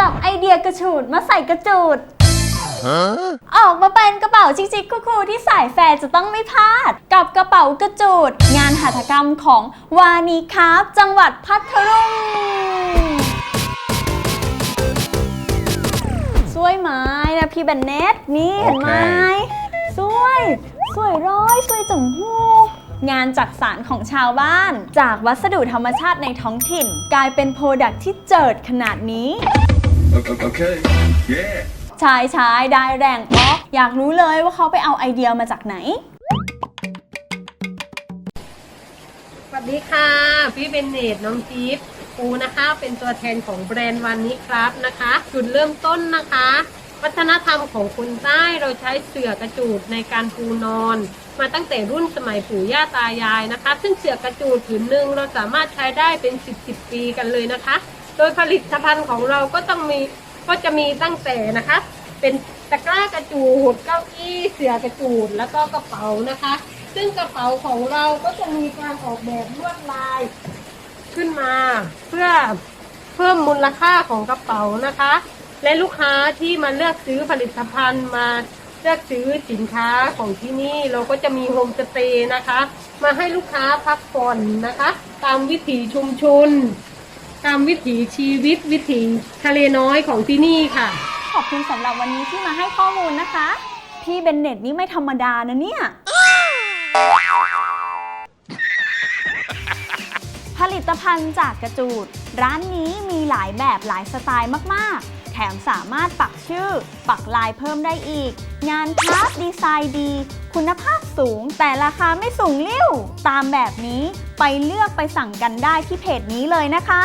จับไอเดียกระฉูดมาใส่กระจูด ออกมาเป็นกระเป๋าชิคๆคูลๆที่สายแฟร์จะต้องไม่พลาด กับกระเป๋ากระจูด งานหัตถกรรมของวานีคราฟต์จังหวัดพัทลุงสวยไหมนะพี่เบนเน็ตนี่เห็นไหมสวย สวยร้อยสวยจังหูงานจักสารของชาวบ้าน จากวัสดุธรรมชาติในท้องถิ่น กลายเป็นโปรดักที่เจิดขนาดนี้ Okay. Yeah. ชายชายได้แรงออกอยากรู้เลยว่าเขาไปเอาไอเดียมาจากไหน สวัสดีค่ะ พี่เบนเนตน้องจิ๊บปูนะคะเป็นตัวแทนของแบรนด์วันนี้ครับนะคะ จุดเริ่มต้นนะคะ วัฒนธรรมของคนใต้เราใช้เสื่อกระจูดในการปูนอน มาตั้งแต่รุ่นสมัยปู่ย่าตายายนะคะ ซึ่งเสื่อกระจูดผืนหนึ่งเราสามารถใช้ได้เป็น 10 10ปีกันเลยนะคะ โดยผลิตภัณฑ์ของเราก็ต้องมีก็จะมีตั้งแต่นะคะ เป็นตะกร้ากระจูดเก้าอี้เสื่อกระจูดแล้วก็กระเป๋านะคะ ซึ่งกระเป๋าของเราก็จะมีการออกแบบลวดลายขึ้นมา เพื่อเพิ่มมูลค่าของกระเป๋านะคะ และลูกค้าที่มาเลือกซื้อผลิตภัณฑ์มาเลือกซื้อสินค้าของที่นี่เราก็จะมีโฮมสเตย์นะคะ มาให้ลูกค้าพักผ่อนนะคะ ตามวิถีชุมชน ตามวิถีชีวิตวิถีทะเลน้อยของที่นี่ค่ะ ขอบคุณสำหรับวันนี้ที่มาให้ข้อมูลนะคะ พี่เบนเน็ตนี่ไม่ธรรมดานะเนี่ย ผลิตภัณฑ์จากกระจูด ร้านนี้มีหลายแบบหลายสไตล์มากๆ แถมสามารถปักชื่อ ปักลายเพิ่มได้อีก งานพาร์ทดีไซน์ดี คุณภาพสูงแต่ราคาไม่สูงลิ่วตามแบบนี้ไปเลือกไปสั่งกันได้ที่เพจนี้เลยนะคะ